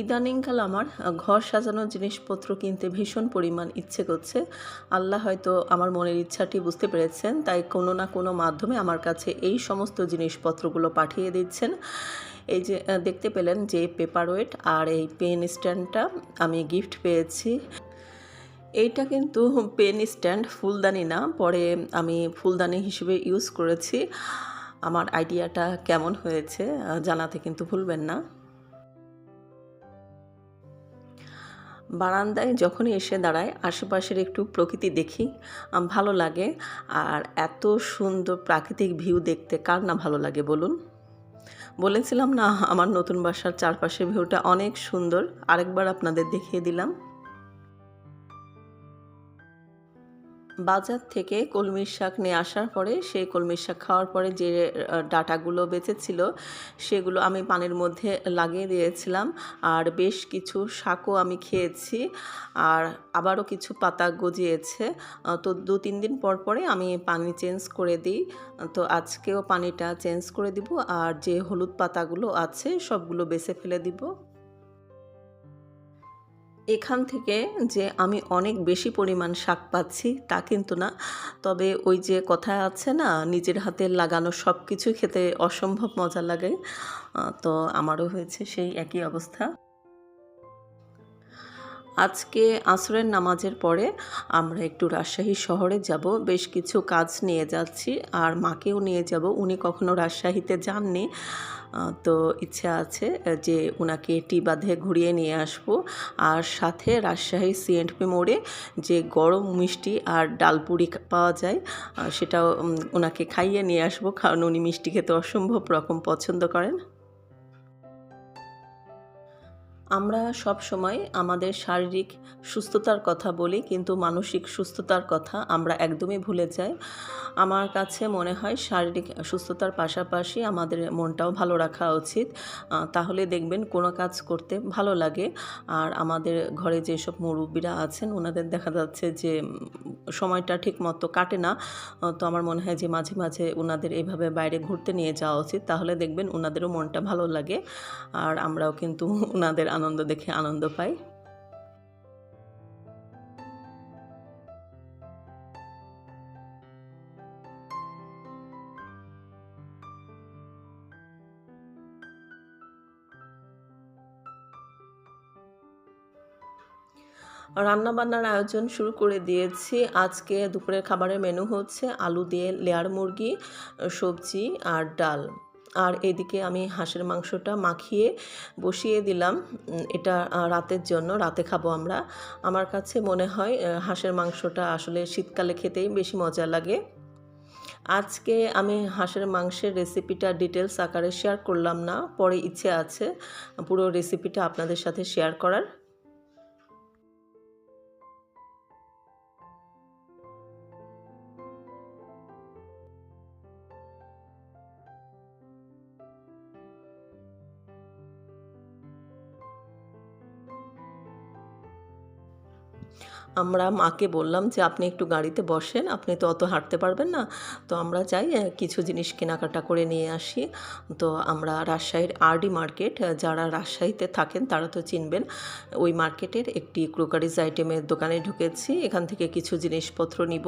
ইদানিংকাল আমার ঘর সাজানোর জিনিসপত্র কিনতে ভীষণ পরিমাণ ইচ্ছে করছে। আল্লাহ হয়তো আমার মনের ইচ্ছাটি বুঝতে পেরেছেন, তাই কোনো না কোনো মাধ্যমে আমার কাছে এই সমস্ত জিনিসপত্রগুলো পাঠিয়ে দিচ্ছেন। এই যে দেখতে পেলেন যে পেপার ওয়েট আর এই পেন স্ট্যান্ডটা আমি গিফট পেয়েছি। এইটা কিন্তু পেন স্ট্যান্ড, ফুলদানি না, পরে আমি ফুলদানি হিসেবে ইউজ করেছি। আমার আইডিয়াটা কেমন হয়েছে জানাতে কিন্তু ভুলবেন না। বারান্দায় যখনই এসে দাঁড়ায় আশেপাশের একটু প্রকৃতি দেখি ভালো লাগে। আর এত সুন্দর প্রাকৃতিক ভিউ দেখতে কার না ভালো লাগে বলুন? বলেছিলাম না, আমার নতুন বাসার চারপাশের ভিউটা অনেক সুন্দর। আরেকবার আপনাদের দেখিয়ে দিলাম। বাজার থেকে কলমির শাক নিয়ে আসার পরে, সেই কলমির শাক খাওয়ার পরে যে ডাটাগুলো বেঁচেছিল, সেগুলো আমি পানির মধ্যে লাগিয়ে দিয়েছিলাম। আর বেশ কিছু শাকও আমি খেয়েছি, আর আবারও কিছু পাতা গজিয়েছে। তো দু, তিন দিন পর পরে আমি পানি চেঞ্জ করে দিই। তো আজকেও পানিটা চেঞ্জ করে দিব, আর যে হলুদ পাতাগুলো আছে, সবগুলো বেছে ফেলে দিব। এখান থেকে যে আমি অনেক বেশি পরিমাণ শাক পাচ্ছি, তা কিন্তু না। তবে ওই যে কথা আছে না, নিজের হাতে লাগানো সব কিছু খেতে অসম্ভব মজা লাগে। তো আমারও হয়েছে সেই একই অবস্থা। আজকে আসরের নামাজের পরে আমরা একটু রাজশাহী শহরে যাব। বেশ কিছু কাজ নিয়ে যাচ্ছি আর মাকেও নিয়ে যাব। উনি কখনো রাজশাহীতে যাননি। তো ইচ্ছা আছে যে ওনাকে টি বাঁধে ঘুরিয়ে নিয়ে আসব। আর সাথে রাজশাহী সিএনপি মোড়ে যে গরম মিষ্টি আর ডালপুরি পাওয়া যায় সেটাও ওনাকে খাইয়ে নিয়ে আসব। কারণ উনি মিষ্টি খেতে অসম্ভব রকম পছন্দ করেন। আমরা সব সময় আমাদের শারীরিক সুস্থতার কথা বলি, কিন্তু মানসিক সুস্থতার কথা আমরা একদমই ভুলে যাই। আমার কাছে মনে হয় শারীরিক সুস্থতার পাশাপাশি আমাদের মনটাও ভালো রাখা উচিত। তাহলে দেখবেন কোনো কাজ করতে ভালো লাগে। আর আমাদের ঘরে যেসব মুরব্বীরা আছেন, ওনাদের দেখা যাচ্ছে যে সময়টা ঠিক মতো কাটে না। তো আমার মনে হয় যে, মাঝে মাঝে ওনাদের এভাবে বাইরে ঘুরতে নিয়ে যাওয়া উচিত। তাহলে দেখবেন ওনাদেরও মনটা ভালো লাগে। আর আমরাও কিন্তু ওনাদের আনন্দ দেখে আনন্দ পাই। রান্নাবান্নার আয়োজন শুরু করে দিয়েছি। আজকে দুপুরের খাবারের মেনু হচ্ছে আলু দিয়ে লেয়ার মুরগি, সবজি আর ডাল। আর এদিকে আমি হাঁসের মাংসটা মাখিয়ে বসিয়ে দিলাম। এটা রাতের জন্য, রাতে খাব আমরা। আমার কাছে মনে হয় হাঁসের মাংসটা আসলে শীতকালে খেতেই বেশি মজা লাগে। আজকে আমি হাঁসের মাংসের রেসিপিটা ডিটেলস আকারে শেয়ার করলাম না, পরে ইচ্ছে আছে পুরো রেসিপিটা আপনাদের সাথে শেয়ার করার। আমরা মাকে বললাম যে, আপনি একটু গাড়িতে বসেন, আপনি তো অত হাঁটতে পারবেন না। তো আমরা চাই কিছু জিনিস কেনাকাটা করে নিয়ে আসি। তো আমরা রাজশাহীর আরডি মার্কেট যারা রাজশাহীতে থাকেন তারা তো চিনবেন, ওই মার্কেটের একটি ক্রোকারিজ আইটেমের দোকানে ঢুকেছি। এখান থেকে কিছু জিনিসপত্র নিব।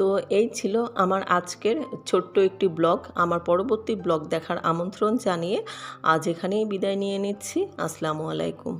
তো এই ছিল আমার আজকের ছোট্ট একটি ব্লগ। আমার পরবর্তী ব্লগ দেখার আমন্ত্রণ জানিয়ে আজ এখানেই বিদায় নিয়ে নিচ্ছি। আসসালামু আলাইকুম।